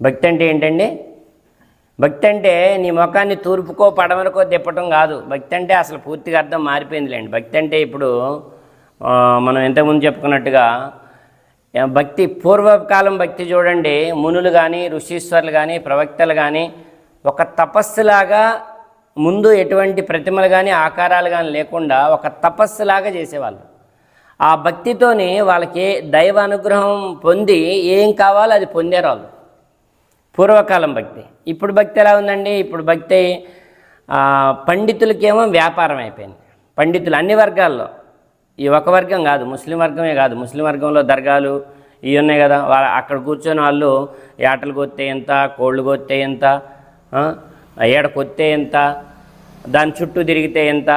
భక్తి అంటే ఏంటండి? భక్తి అంటే నీ ముఖాన్ని తూర్పుకో పడమరకో తిప్పటం కాదు. భక్తి అంటే అసలు పూర్తిగా అర్థం మారిపోయిందిలేండి. భక్తి అంటే ఇప్పుడు మనం ఇంతకుముందు చెప్పుకున్నట్టుగా భక్తి పూర్వకాలం భక్తి చూడండి. మునులు కానీ ఋషీశ్వరులు కానీ ప్రవక్తలు కానీ ఒక తపస్సులాగా ముందు ఎటువంటి ప్రతిమలు కానీ ఆకారాలు కానీ లేకుండా ఒక తపస్సులాగా చేసేవాళ్ళు. ఆ భక్తితోని వాళ్ళకి దైవ అనుగ్రహం పొంది ఏం కావాలో అది పొందారు వాళ్ళు పూర్వకాలం భక్తి. ఇప్పుడు భక్తి ఎలా ఉందండి? ఇప్పుడు భక్తి పండితులకేమో వ్యాపారం అయిపోయింది. పండితులు అన్ని వర్గాల్లో. ఈ ఒక వర్గం కాదు ముస్లిం వర్గమే కాదు. ముస్లిం వర్గంలో దర్గాలు ఇవి ఉన్నాయి కదా. వాళ్ళ అక్కడ కూర్చొని వాళ్ళు ఏటలు కొత్తే ఎంత కోళ్ళు కొత్తే ఎంత ఏడ కొత్తే ఎంత దాని చుట్టూ తిరిగితే ఎంత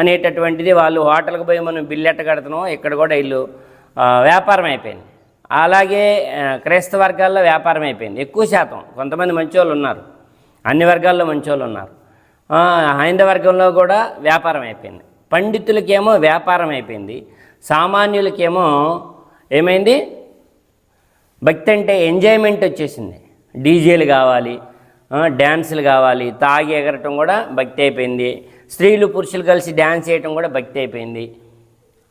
అనేటటువంటిది వాళ్ళు హోటల్కి పోయి మనం బిల్లు ఎట్ట కడుతున్నాం ఇక్కడ కూడా వీళ్ళు వ్యాపారం అయిపోయింది. అలాగే క్రైస్తవ వర్గాల్లో వ్యాపారం అయిపోయింది. ఎక్కువ శాతం. కొంతమంది మంచోళ్ళు ఉన్నారు. అన్ని వర్గాల్లో మంచోళ్ళు ఉన్నారు. హైందవ వర్గంలో కూడా వ్యాపారం అయిపోయింది. పండితులకేమో వ్యాపారం అయిపోయింది. సామాన్యులకేమో ఏమైంది? భక్తి అంటే ఎంజాయ్మెంట్ వచ్చేసింది. డీజేలు కావాలి డ్యాన్సులు కావాలి తాగి ఎగరటం కూడా భక్తి అయిపోయింది. స్త్రీలు పురుషులు కలిసి డ్యాన్స్ చేయటం కూడా భక్తి అయిపోయింది.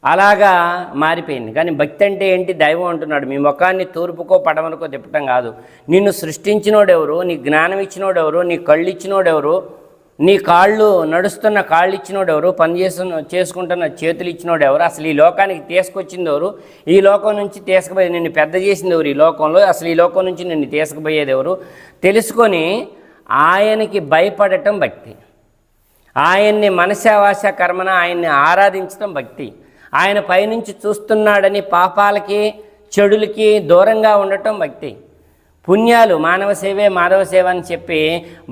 అలాగా మారిపోయింది. కానీ భక్తి అంటే ఏంటి? దైవం అంటున్నాడు మీ ముఖాన్ని తూర్పుకో పడమనుకో తిప్పటం కాదు. నిన్ను సృష్టించినోడెవరు? నీ జ్ఞానం ఇచ్చినోడెవరు? నీ కళ్ళు ఇచ్చినోడెవరు? నీ కాళ్ళు నడుస్తున్న కాళ్ళు ఇచ్చినోడెవరు? పని చేస్తున్న చేసుకుంటున్న చేతులు ఇచ్చినోడెవరు? అసలు ఈ లోకానికి తీసుకొచ్చింది ఎవరు? ఈ లోకం నుంచి తీసుకుపోయి నిన్ను పెద్ద చేసింది ఎవరు ఈ లోకంలో? అసలు ఈ లోకం నుంచి నిన్ను తీసుకుపోయేది ఎవరు? తెలుసుకొని ఆయనకి భయపడటం భక్తి. ఆయన్ని మనసావాస కర్మన ఆయన్ని ఆరాధించడం భక్తి. ఆయన పైనుంచి చూస్తున్నాడని పాపాలకి చెడులకి దూరంగా ఉండటం భక్తి. పుణ్యాలు మానవ సేవే మాధవ సేవ అని చెప్పి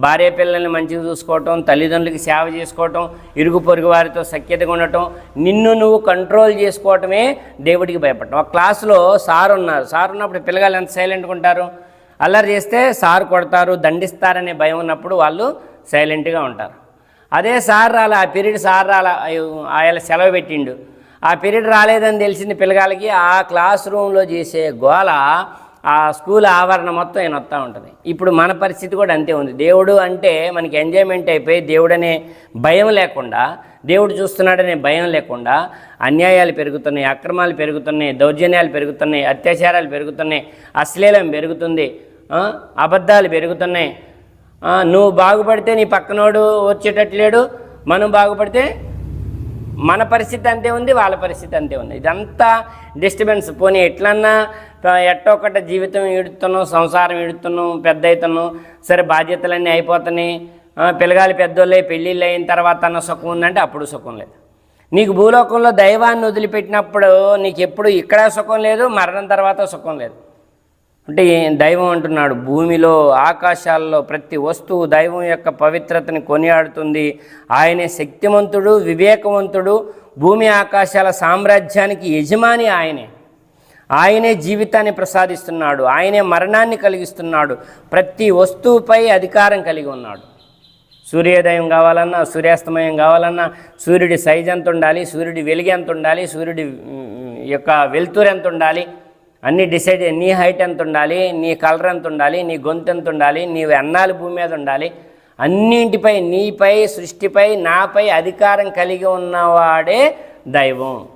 భార్య పిల్లల్ని మంచిగా చూసుకోవటం తల్లిదండ్రులకి సేవ చేసుకోవటం ఇరుగు పొరుగు వారితో సఖ్యతగా ఉండటం నిన్ను నువ్వు కంట్రోల్ చేసుకోవటమే దేవుడికి భయపడటం. ఒక క్లాసులో సార్ ఉన్నారు. సార్ ఉన్నప్పుడు పిల్లగాళ్ళు ఎంత సైలెంట్గా ఉంటారు? అల్లరి చేస్తే సార్ కొడతారు దండిస్తారనే భయం ఉన్నప్పుడు వాళ్ళు సైలెంట్గా ఉంటారు. అదే సార్ రాలే ఆ పీరియడ్ సార్ రాలే ఆయన సెలవు పెట్టిండు. ఆ పీరియడ్ రాలేదని తెలిసింది పిల్లగాళ్ళకి ఆ క్లాస్ రూమ్లో చేసే గోల ఆ స్కూల్ ఆవరణ మొత్తం ఆయన వస్తూ ఉంటుంది. ఇప్పుడు మన పరిస్థితి కూడా అంతే ఉంది. దేవుడు అంటే మనకి ఎంజాయ్మెంట్ అయిపోయి దేవుడనే భయం లేకుండా దేవుడు చూస్తున్నాడనే భయం లేకుండా అన్యాయాలు పెరుగుతున్నాయి అక్రమాలు పెరుగుతున్నాయి దౌర్జన్యాలు పెరుగుతున్నాయి అత్యాచారాలు పెరుగుతున్నాయి అశ్లీలం పెరుగుతుంది అబద్ధాలు పెరుగుతున్నాయి. నువ్వు బాగుపడితే నీ పక్కనోడు వచ్చేటట్లేడు మనం బాగుపడితే మన పరిస్థితి అంతే ఉంది వాళ్ళ పరిస్థితి అంతే ఉంది. ఇదంతా డిస్టర్బెన్స్ పోనీ ఎట్లన్నా ఎట్టొక్కట ఒకట జీవితం ఈడుతున్నాం సంసారం ఈడుతున్నాం పెద్ద అవుతున్నాం సరే బాధ్యతలన్నీ అయిపోతున్నాయి. ఆ, పిల్లగాలి పెద్దోళ్ళే పెళ్ళిళ్ళు అయిన తర్వాత అన్న సుఖం ఉందంటే అప్పుడు సుఖం లేదు. నీకు భూలోకంలో దైవాన్ని వదిలిపెట్టినప్పుడు నీకు ఎప్పుడు ఇక్కడ సుఖం లేదు మరణం తర్వాత సుఖం లేదు. అంటే దైవం అంటున్నాడు భూమిలో ఆకాశాల్లో ప్రతి వస్తువు దైవం యొక్క పవిత్రతని కొనియాడుతుంది. ఆయనే శక్తివంతుడు వివేకవంతుడు భూమి ఆకాశాల సామ్రాజ్యానికి యజమాని ఆయనే. ఆయనే జీవితాన్ని ప్రసాదిస్తున్నాడు ఆయనే మరణాన్ని కలిగిస్తున్నాడు ప్రతి వస్తువుపై అధికారం కలిగి ఉన్నాడు. సూర్యోదయం కావాలన్నా సూర్యాస్తమయం కావాలన్నా సూర్యుడి సైజ్ ఎంత ఉండాలి సూర్యుడి వెలుగు ఎంత ఉండాలి సూర్యుడి యొక్క వెలుతురు ఎంత ఉండాలి అన్నీ డిసైడ్ నీ హైట్ ఎంత ఉండాలి నీ కలర్ ఎంత ఉండాలి నీ గొంతు ఎంత ఉండాలి నీ అన్నాలు భూమి మీద ఉండాలి. అన్నింటిపై నీపై సృష్టిపై నాపై అధికారం కలిగి ఉన్నవాడే దైవం.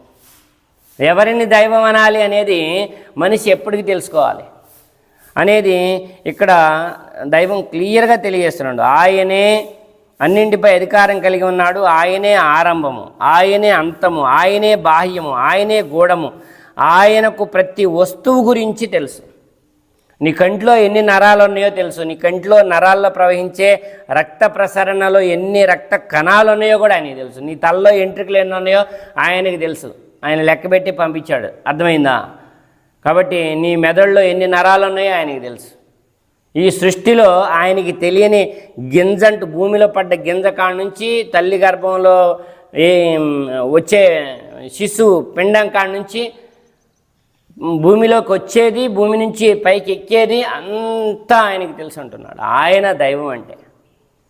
ఎవరిని దైవం అనాలి అనేది మనిషి ఎప్పటికి తెలుసుకోవాలి. అనేది ఇక్కడ దైవం క్లియర్గా తెలియజేస్తున్నాడు. ఆయనే అన్నింటిపై అధికారం కలిగి ఉన్నాడు. ఆయనే ఆరంభము ఆయనే అంతము ఆయనే బాహ్యము ఆయనే గూఢము ఆయనకు ప్రతి వస్తువు గురించి తెలుసు. నీ కంట్లో ఎన్ని నరాలు ఉన్నాయో తెలుసు. నీ కంట్లో నరాల్లో ప్రవహించే రక్త ప్రసరణలో ఎన్ని రక్త కణాలు ఉన్నాయో కూడా ఆయనకి తెలుసు. నీ తలలో ఎంట్రుకలు ఎన్ని ఉన్నాయో ఆయనకి తెలుసు. ఆయన లెక్కబెట్టి పంపించాడు. అర్థమైందా? కాబట్టి నీ మెదడులో ఎన్ని నరాలు ఉన్నాయో ఆయనకి తెలుసు. ఈ సృష్టిలో ఆయనకి తెలియని గింజంటు భూమిలో పడ్డ గింజ కాడ నుంచి తల్లి గర్భంలో ఈ వచ్చే శిశువు పిండం కాడ నుంచి భూమిలోకి వచ్చేది భూమి నుంచి పైకి ఎక్కేది అంతా ఆయనకి తెలిసి అంటున్నాడు ఆయన దైవం అంటే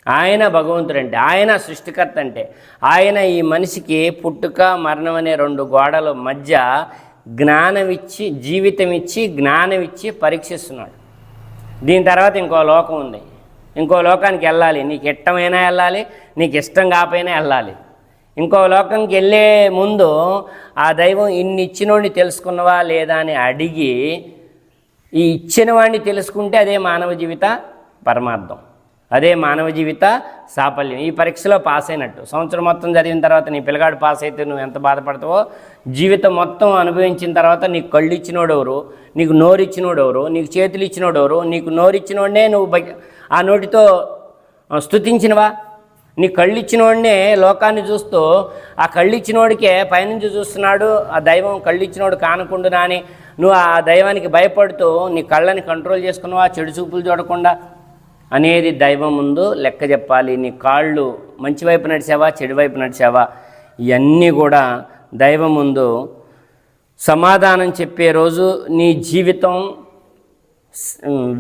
ఆయన భగవంతుడు అంటే ఆయన సృష్టికర్త అంటే ఆయన ఈ మనిషికి పుట్టుక మరణం అనే రెండు గోడల మధ్య జ్ఞానం ఇచ్చి జీవితం ఇచ్చి జ్ఞానం ఇచ్చి పరీక్షిస్తున్నాడు. దీని తర్వాత ఇంకో లోకం ఉంది. ఇంకో లోకానికి వెళ్ళాలి. నీకు ఇష్టమైనా వెళ్ళాలి నీకు ఇష్టం కాకపోయినా వెళ్ళాలి. ఇంకో లోకంకి వెళ్ళే ముందు ఆ దైవం ఇన్ని ఇచ్చినోడిని తెలుసుకున్నవా లేదా అని అడిగి ఈ ఇచ్చిన వాడిని తెలుసుకుంటే అదే మానవ జీవిత పరమార్థం అదే మానవ జీవిత సాఫల్యం. ఈ పరీక్షలో పాస్ అయినట్టు. సంవత్సరం మొత్తం చదివిన తర్వాత నీ పిల్లగాడు పాస్ అయితే నువ్వు ఎంత బాధపడతావో జీవితం మొత్తం అనుభవించిన తర్వాత నీకు కళ్ళు ఇచ్చినోడు ఎవరు నీకు నోరు ఇచ్చినోడు ఎవరు నీకు చేతులు ఇచ్చినోడు ఎవరు నీకు నోరు ఇచ్చినోడే నువ్వు ఆ నోటితో స్తుతించినవా? నీ కళ్ళు ఇచ్చినోడినే లోకాన్ని చూస్తూ ఆ కళ్ళు ఇచ్చినోడికే పైనుంచి చూస్తున్నాడు ఆ దైవం కళ్ళు ఇచ్చినోడు కానకుండా అని నువ్వు ఆ దైవానికి భయపడుతూ నీ కళ్ళని కంట్రోల్ చేసుకున్నావా చెడు చూపులు చూడకుండా? అనేది దైవం ముందు లెక్క చెప్పాలి. నీ కాళ్ళు మంచి వైపు నడిచావా చెడు వైపు నడిచావా? ఇవన్నీ కూడా దైవం ముందు సమాధానం చెప్పే రోజు నీ జీవితం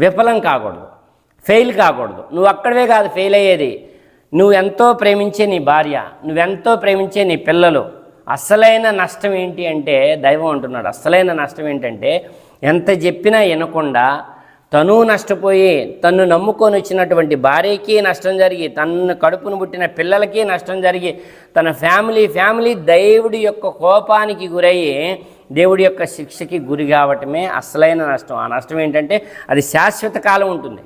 విఫలం కాకూడదు. ఫెయిల్ కాకూడదు. నువ్వు అక్కడవే కాదు ఫెయిల్ అయ్యేది. నువ్వు ఎంతో ప్రేమించే నీ భార్య నువ్వెంతో ప్రేమించే నీ పిల్లలు అసలైన నష్టం ఏంటి అంటే దైవం అంటున్నాడు. అసలైన నష్టం ఏంటంటే ఎంత చెప్పినా వినకుండా తను నష్టపోయి తన్ను నమ్ముకొని వచ్చినటువంటి భార్యకి నష్టం జరిగి తన్ను కడుపును పుట్టిన పిల్లలకి నష్టం జరిగి తన ఫ్యామిలీ ఫ్యామిలీ దేవుడి యొక్క కోపానికి గురయ్యి దేవుడి యొక్క శిక్షకి గురి కావటమే అసలైన నష్టం. ఆ నష్టం ఏంటంటే అది శాశ్వత కాలం ఉంటుంది.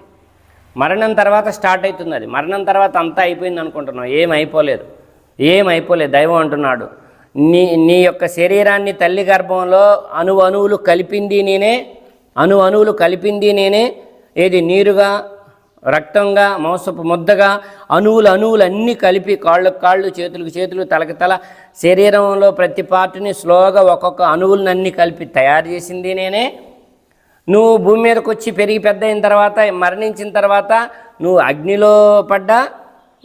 మరణం తర్వాత స్టార్ట్ అవుతుంది అది మరణం తర్వాత అంతా అయిపోయింది అనుకుంటున్నావు. ఏం అయిపోలేదు. ఏం అయిపోలేదు. దైవం అంటున్నాడు నీ నీ యొక్క శరీరాన్ని తల్లి గర్భంలో అణు అణువులు కలిపింది నేనే అణు అణువులు కలిపింది నేనే. ఏది నీరుగా రక్తంగా మాంసపు ముద్దగా అణువులు అణువులు అన్నీ కలిపి కాళ్ళకు కాళ్ళు చేతులకు చేతులు తలకి తల శరీరంలో ప్రతి పార్టీని స్లోగా ఒక్కొక్క అణువులను అన్నీ కలిపి తయారు చేసింది నేనే. నువ్వు భూమి మీదకి వచ్చి పెరిగి పెద్ద అయిన తర్వాత మరణించిన తర్వాత నువ్వు అగ్నిలో పడ్డా?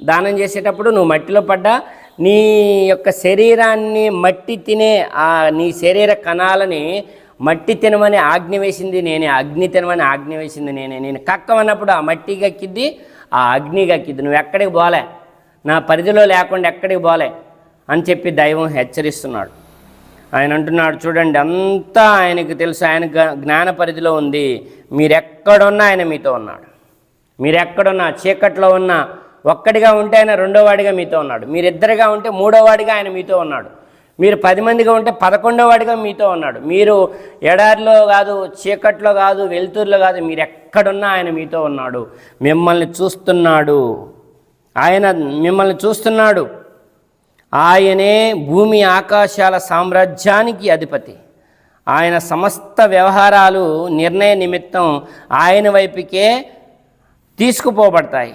దానం చేసేటప్పుడు నువ్వు మట్టిలో పడ్డా? నీ యొక్క శరీరాన్ని మట్టి తినే ఆ నీ శరీర కణాలని మట్టి తినమని ఆజ్ఞ వేసింది నేనే అగ్ని తినమని ఆజ్ఞ వేసింది నేనే. నేను కక్కమన్నప్పుడు ఆ మట్టి గక్కిద్ది ఆ అగ్ని గక్కిద్ది. నువ్వు ఎక్కడికి పోలే? నా పరిధిలో లేకుండా ఎక్కడికి పోలే? అని చెప్పి దైవం హెచ్చరిస్తున్నాడు. ఆయన అంటున్నాడు చూడండి అంతా ఆయనకు తెలుసు. ఆయన జ్ఞాన పరిధిలో ఉంది. మీరెక్కడున్నా ఆయన మీతో ఉన్నాడు. మీరెక్కడున్నా చీకట్లో ఉన్నా ఒక్కడిగా ఉంటే ఆయన రెండోవాడిగా మీతో ఉన్నాడు. మీరిద్దరిగా ఉంటే మూడోవాడిగా ఆయన మీతో ఉన్నాడు. మీరు పది మందిగా ఉంటే పదకొండోవాడిగా మీతో ఉన్నాడు. మీరు ఎడారిలో కాదు చీకట్లో కాదు వెలుతురులో కాదు మీరు ఎక్కడున్నా ఆయన మీతో ఉన్నాడు. మిమ్మల్ని చూస్తున్నాడు. ఆయన మిమ్మల్ని చూస్తున్నాడు. ఆయనే భూమి ఆకాశాల సామ్రాజ్యానికి అధిపతి. ఆయన సమస్త వ్యవహారాలు నిర్ణయ నిమిత్తం ఆయన వైపుకే తీసుకుపోబడతాయి.